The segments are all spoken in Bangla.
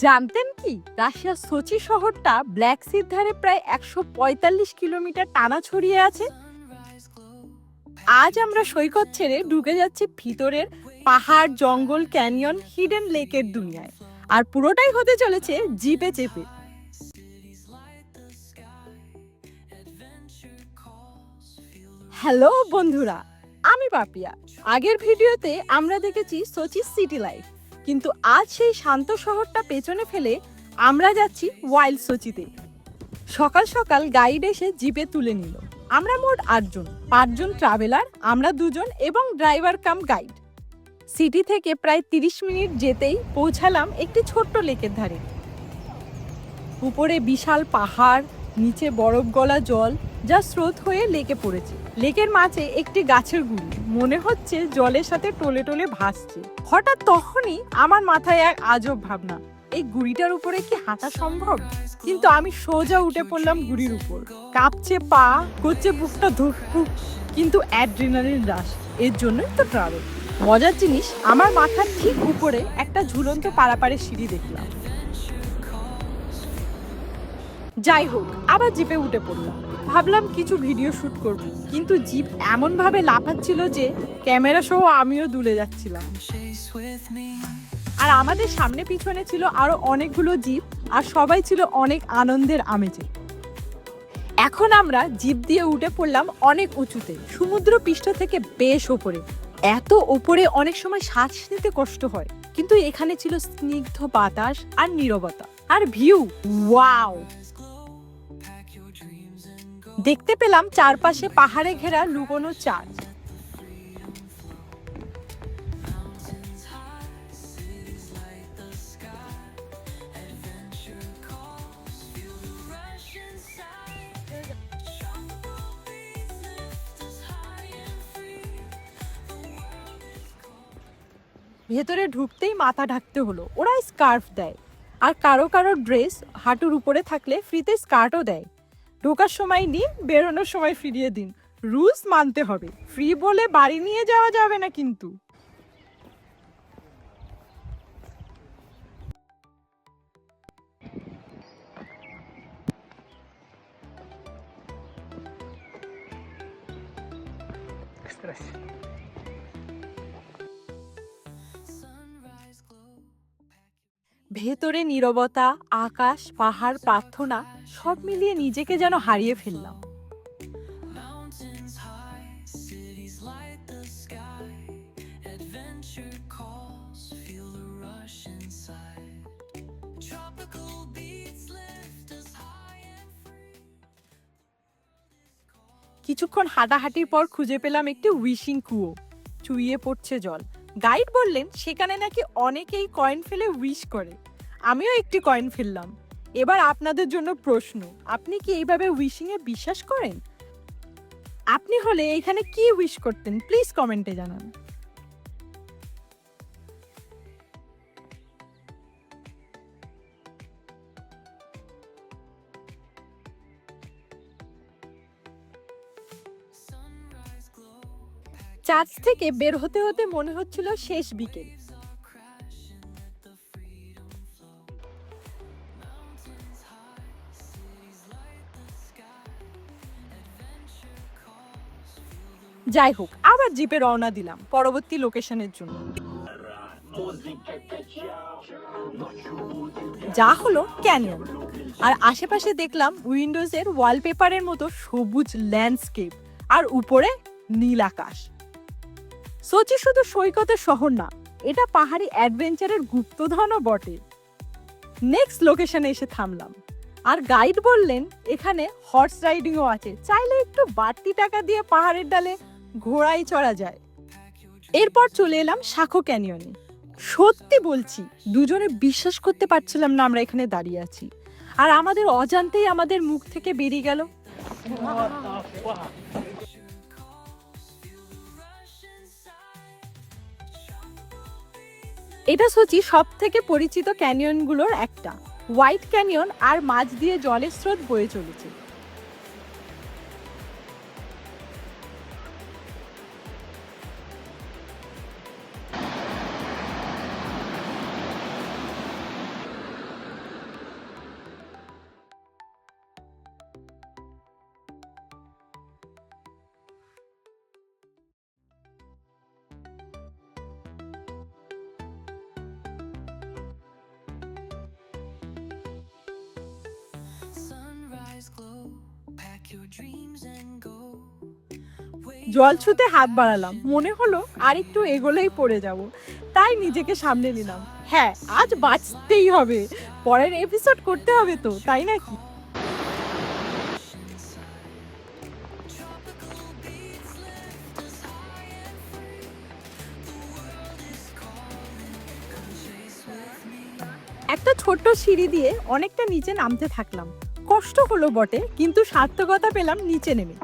জানতেন কি, রাশিয়ার সোচি শহরটা ব্ল্যাক সির ধারে প্রায় একশো পঁয়তাল্লিশ কিলোমিটার টানা ছড়িয়ে আছে। আজ আমরা সৈকত ছেড়ে ঢুকে যাচ্ছি ভিতরের পাহাড়, জঙ্গল, ক্যানিয়ন, হিডেন লেকের দুনিয়ায়। আর পুরোটাই হতে চলেছে জিপে চেপে। হ্যালো বন্ধুরা, আমি পাপিয়া আগের ভিডিওতে আমরা দেখেছি সোচি সিটি লাইফ। কিন্তু আজ সেই শান্ত শহরটা পেছনে ফেলে আমরা যাচ্ছি ওয়াইল্ড সোচিতে সকাল সকাল গাইড এসে জিপে তুলে নিল। আমরা মোট আটজন, পাঁচজন ট্রাভেলার আমরা দুজন এবং ড্রাইভার কাম গাইড সিটি থেকে প্রায় তিরিশ মিনিট যেতেই পৌঁছালাম একটি ছোট্ট লেকের ধারে। উপরে বিশাল পাহাড়, নিচে বরফ গলা জল যা স্রোত হয়ে লেকে পড়েছে। লেকের মাঝে একটি গাছের গুড়ি। মনে হচ্ছে জলের সাথে টলে টলে ভাসছে। হঠাৎ তখনই আমার মাথায় এক আজব ভাবনা, এই গুড়িটার উপরে কি হাঁটা সম্ভব? কিন্তু আমি সোজা উঠে পড়লাম গুড়ির উপর। কাঁপছে পা, করছে বুকটা ধুকপুক কিন্তু অ্যাড্রিনালিন রাশ, এর জন্যই তো ট্রাভেল মজার জিনিস, আমার মাথার ঠিক উপরে একটা ঝুলন্ত পারাপারের সিঁড়ি দেখলাম। যাই হোক, আবার জিপে উঠে পড়লাম। ভাবলাম কিছু ভিডিও শুট করব। কিন্তু জিপ এমন ভাবে লাফাচ্ছিল যে ক্যামেরা সহ আমিও দুলে যাচ্ছিলাম। আর আমাদের সামনে পিছনে ছিল আরও অনেকগুলো জিপ, আর সবাই ছিল অনেক আনন্দের আমেজে। এখন আমরা জিপ দিয়ে উঠে পড়লাম অনেক উঁচুতে। সমুদ্র পৃষ্ঠ থেকে বেশ ওপরে। এত ওপরে অনেক সময় শ্বাস নিতে কষ্ট হয়। কিন্তু এখানে ছিল স্নিগ্ধ বাতাস আর নীরবতা। আর ভিউ ওয়াও দেখতে পেলাম চারপাশে পাহাড়ে ঘেরা লুকোনো চার্চ ভেতরে ঢুকতেই মাথা ঢাকতে হলো। ওরা স্কার্ফ দেয়। আর কারও কারও ড্রেস হাঁটুর উপরে থাকলে ফ্রিতে স্কার্টও দেয়। ঢোকার সময় নিন, বেরোনোর সময় ফিরিয়ে দিন। রুলস মানতে হবে। ফ্রি বলে বাড়ি নিয়ে যাওয়া যাবে না কিন্তু। ভেতরে নীরবতা, আকাশ, পাহাড়, প্রার্থনা সব মিলিয়ে নিজেকে যেন হারিয়ে ফেললাম। কিছুক্ষণ হাঁটাহাঁটির পর খুঁজে পেলাম একটি উইশিং কুয়ো। চুইয়ে পড়ছে জল। গাইড বললেন সেখানে নাকি অনেকেই কয়েন ফেলে উইশ করে। আমিও একটি কয়েন ফেললাম। এবার আপনাদের জন্য প্রশ্ন, আপনি কি এইভাবে উইশিং এ বিশ্বাস করেন? আপনি হলে এখানে কি উইশ করতেন? প্লিজ কমেন্টে জানান। চার্চ থেকে বের হতে হতে মনে হচ্ছিল শেষ বিকেল। যাই হোক, আবার জিপে রওনা দিলাম পরবর্তী লোকেশনের জন্য। যা হলো ক্যানিয়ন আর আশেপাশে দেখলাম উইন্ডোজের ওয়ালপেপারের মতো সবুজ ল্যান্ডস্কেপ আর উপরে নীল আকাশ। সোচি শুধু সৈকতের শহর না, এটা পাহাড়ি অ্যাডভেঞ্চারের গুপ্তধনও বটে। নেক্সট লোকেশনে এসে থামলাম। আর গাইড বললেন, এখানে হর্স রাইডিংও আছে। চাইলে একটু বাড়তি টাকা দিয়ে পাহাড়ের ডালে ঘোড়ায় চড়া যায়। এরপর চলে এলাম শাখো ক্যানিয়নে। সত্যি বলছি, দুজনে বিশ্বাস করতে পারছিলাম না আমরা এখানে দাঁড়িয়ে আছি। আর আমাদের অজান্তেই আমাদের মুখ থেকে বেরিয়ে গেল। এটা সচি সব থেকে পরিচিত ক্যানিয়নগুলোর একটা। হোয়াইট ক্যানিয়ন আর মাঝ দিয়ে জলের স্রোত বয়ে চলেছে। জল ছুতে হাত বাড়ালাম। মনে হলো আর একটু এগোলেই পড়ে যাব। তাই নিজেকে সামনে নিলাম। হ্যাঁ আজ বাঁচতেই হবে। পরের এপিসোড করতে হবে তো, তাই নাকি. একটা ছোট্ট সিঁড়ি দিয়ে অনেকটা নিচে নামতে থাকলাম। কষ্ট হলো বটে, কিন্তু সার্থকতা পেলাম নিচে নেমে।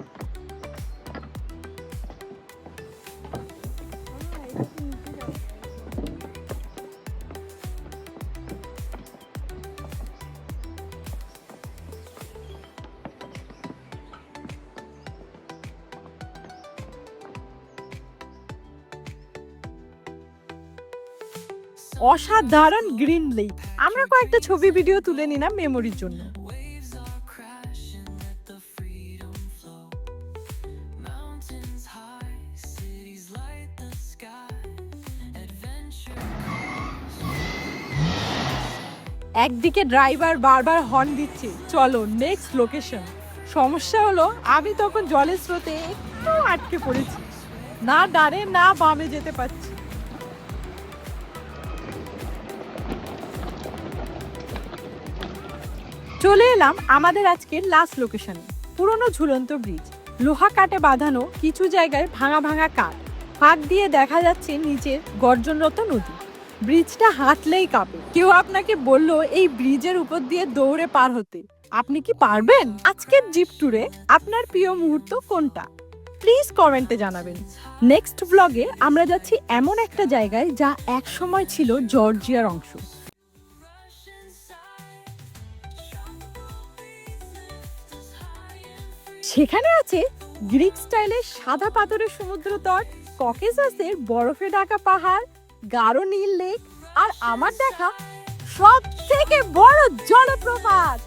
অসাধারণ গ্রিন লেক। আমরা কয়েকটা ছবি, ভিডিও তুলে নিলাম মেমোরির জন্য। একদিকে ড্রাইভার বারবার হর্ন দিচ্ছে। চলো নেক্সট লোকেশন সমস্যা হলো, আমি তখন জলের স্রোতে একটু আটকে পড়েছি। না ডানে, না বামে যেতে পারছি। চলে এলাম আমাদের আজকের লাস্ট লোকেশনে পুরনো ঝুলন্ত ব্রিজ লোহা কাটে বাঁধানো কিছু জায়গায় ভাঙা ভাঙা কাঠ। ফাঁক দিয়ে দেখা যাচ্ছে নিচের গর্জনরত নদী। ব্রিজটা হাঁটলেই কাঁপে। কেউ আপনাকে বলল, এই ব্রিজের উপর দিয়ে দৌড়ে পার হতে। আপনি কি পারবেন? আজকের জিপ ট্যুরে আপনার প্রিয় মুহূর্ত কোনটা? প্লিজ কমেন্টে জানাবেন। নেক্সট ব্লগে আমরা যাচ্ছি এমন একটা জায়গায় যা এক সময় ছিল জর্জিয়ার অংশ. সেখানে আছে গ্রিক স্টাইলের সাদা পাথরের সমুদ্র তট ককেসাসের বরফে ঢাকা পাহাড় গাঢ় নীল লেক আর আমার দেখা সব থেকে বড় জলপ্রপাত।